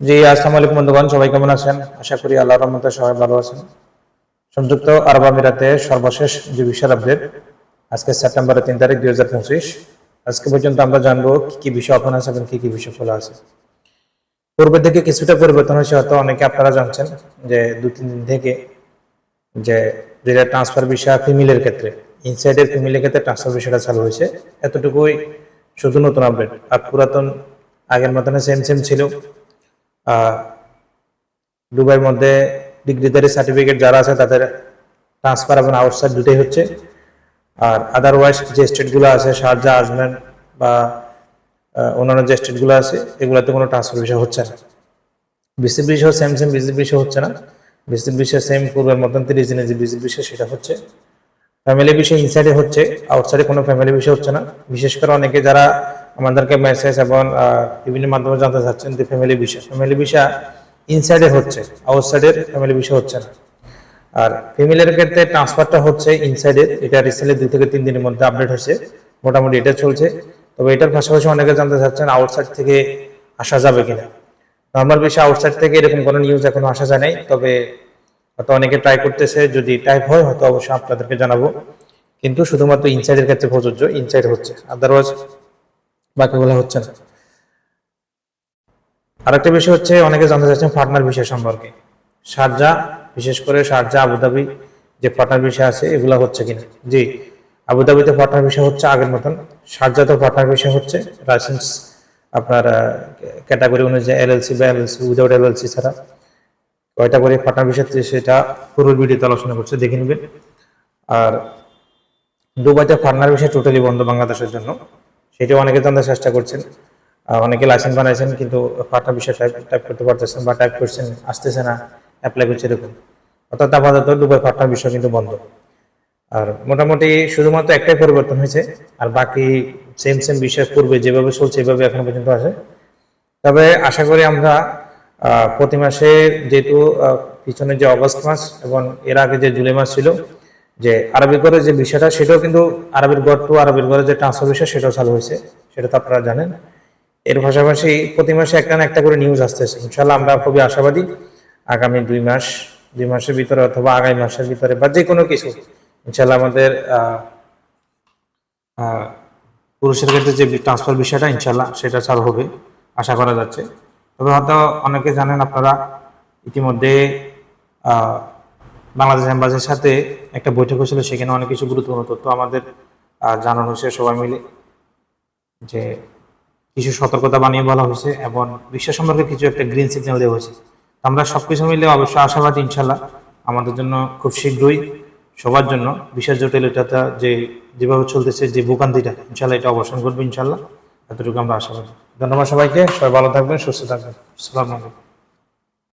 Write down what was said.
জি, আসসালামু আলাইকুম বন্ধুগণ, সবাই কেমন আছেন? আশা করি আল্লাহর রহমতে সবাই ভালো আছেন। সংযুক্ত আরব আমিরাতে সর্বশেষ যে বিষয় আপডেট আজকে সেপ্টেম্বরের তিন তারিখ দুই হাজার পঁচিশ। আজকে পর্যন্ত আমরা জানব কি কি বিষয় ওপেন আছে এবং কি কি বিষয় খোলা আছে। পূর্বে থেকে কিছুটা পরিবর্তন হয়েছে, হয়তো অনেকে আপনারা জানছেন যে দু, তিন দিন থেকে যে যেটা ট্রান্সফার বিষয় ফিমেলের ক্ষেত্রে ইনসাইডের ফিমেলের ক্ষেত্রে ট্রান্সফার বিষয়টা চালু হয়েছে। এতটুকুই শুধু নতুন আপডেট আর পুরাতন আগের মতনে সেম সেম ছিল। দুবাইয়ের মধ্যে ডিগ্রিধারী সার্টিফিকেট যারা আছে তাদের ট্রান্সফার এবং আউটসাইড দুটোই হচ্ছে। আর আদারওয়াইজ যে স্টেটগুলো আছে, শারজা আজমেন বা অন্যান্য যে স্টেটগুলো আছে, এগুলোতে কোনো ট্রান্সফার বিষয় হচ্ছে না। বিসিবি বিষয় সেম সেম বিসিবি বিষয় হচ্ছে না। বিসিবি বিষয় সেম পূর্বের মতন তিরিশ দিনের যে বিসিবি বিষয় সেটা হচ্ছে। ফ্যামিলি বিষয় ইনসাইডে হচ্ছে আউটসাইডে কোনো ফ্যামিলি বিষয় হচ্ছে না। বিশেষ করে অনেকে যারা আমাদেরকে মেসেজ এবং বিভিন্ন মাধ্যমে জানতে চাচ্ছেন যে ফ্যামিলি বিষয়। ফ্যামিলি বিষয় ইনসাইডে হচ্ছে আউটসাইডের ফ্যামিলি বিষয় হচ্ছে না। আর ফ্যামিলির ক্ষেত্রে ট্রান্সফারটা হচ্ছে ইনসাইডের এটা রিসেন্টলি দুই থেকে তিন দিনের মধ্যে আপডেট হয়েছে, মোটামুটি এটা চলছে। তবে এটার পাশাপাশি অনেকে জানতে চাচ্ছেন আউটসাইড থেকে আসা যাবে কিনা। নর্মাল বিষয় আউটসাইড থেকে এরকম কোনো নিউজ এখনও আসা যায় নাই, তবে হয়তো অনেকে ট্রাই করতেছে, যদি টাইপ হয়, হয়তো অবশ্যই আপনাদেরকে জানাব। কিন্তু শুধুমাত্র ইনসাইডের ক্ষেত্রে প্রযোজ্য ইনসাইড হচ্ছে। আদারওয়াইজ বাকিগুলো হচ্ছে না। আরেকটা বিষয় হচ্ছে, অনেকে জানতে চাচ্ছেন পার্টনার বিষয় সম্পর্কে। শারজা বিশেষ করে শারজা আবুধাবি যে পার্টনার বিষয় আছে, এগুলো হচ্ছে কিনা? জি, আবুধাবিতে পার্টনার বিষয় হচ্ছে আগের মতন। শারজাতে পার্টনার বিষয় হচ্ছে লাইসেন্স আপনার ক্যাটাগরি অনুযায়ী এল এলএলসি বা এলএলসি উইদাউট এলএলসি ছাড়া। কয়টা করে পার্টনার বিষয় সেটা পুরো ভিডিওতে আলোচনা করছে, দেখে নেবেন। আর দুবাইতে পার্টনার বিষয় টোটালি বন্ধ বাংলাদেশের জন্য। সেটা অনেকে জানতে চেষ্টা করছেন। অনেকে লাইসেন্স বানাইছেন কিন্তু পার্টনার বিষয় টাইপ টাইপ করতে পারতেছেন বা টাইপ করছেন, আসতেছে না অ্যাপ্লাই করছে এরকম। অর্থাৎ আপাতত দুবাই পার্টনার বিষয় কিন্তু বন্ধ। আর মোটামুটি শুধুমাত্র একটাই পরিবর্তন হয়েছে, আর বাকি সেম সেম বিষয় পূর্বে যেভাবে চলছে এভাবে এখন পর্যন্ত আছে। তবে আশা করি আমরা প্রতি মাসে যেহেতু পিছনে যে অগস্ট মাস এবং এর আগে যে জুলাই মাস ছিল যে আরবি করে যে বিষয়টা, সেটাও কিন্তু আরবির গড় টু আরবির গড়ে যে ট্রান্সফার বিষয়, সেটাও চালু হয়েছে। সেটা তো আপনারা জানেন। এর পাশাপাশি প্রতি মাসে একটা না একটা করে নিউজ আসতেছে। ইনশাল্লাহ আমরা খুবই আশাবাদী আগামী দুই মাস, দুই মাসের ভিতরে অথবা আগামী মাসের ভিতরে বা যে কোনো কিছু ইনশাল্লাহ আমাদের পুরুষের ক্ষেত্রে যে ট্রান্সফার বিষয়টা ইনশাল্লাহ সেটা চালু হবে, আশা করা যাচ্ছে। তবে হয়তো অনেকে জানেন আপনারা, ইতিমধ্যে বাংলাদেশ এম্বাসির সাথে একটা বৈঠক হয়েছিল, সেখানে অনেক কিছু গুরুত্বপূর্ণ তথ্য আমাদের জানানো হয়েছে সবাই মিলে। যে কিছু সতর্কতা বানিয়ে বলা হয়েছে এবং বিশ্ব সম্পর্কে কিছু একটা গ্রিন সিগন্যাল দেওয়া হয়েছে। আমরা সব কিছু মিলে অবশ্যই আশাবাদী ইনশাল্লাহ আমাদের জন্য খুব শীঘ্রই, সবার জন্য বিশেষ জটিলতা যে, যেভাবে চলতেছে যে ভোগান্তিটা ইনশাল্লাহ এটা অবসান করবে ইনশাল্লাহ এতটুকু আমরা আশাবাদী। ধন্যবাদ সবাইকে, সবাই ভালো থাকবেন, সুস্থ থাকবেন। আলাইকুম।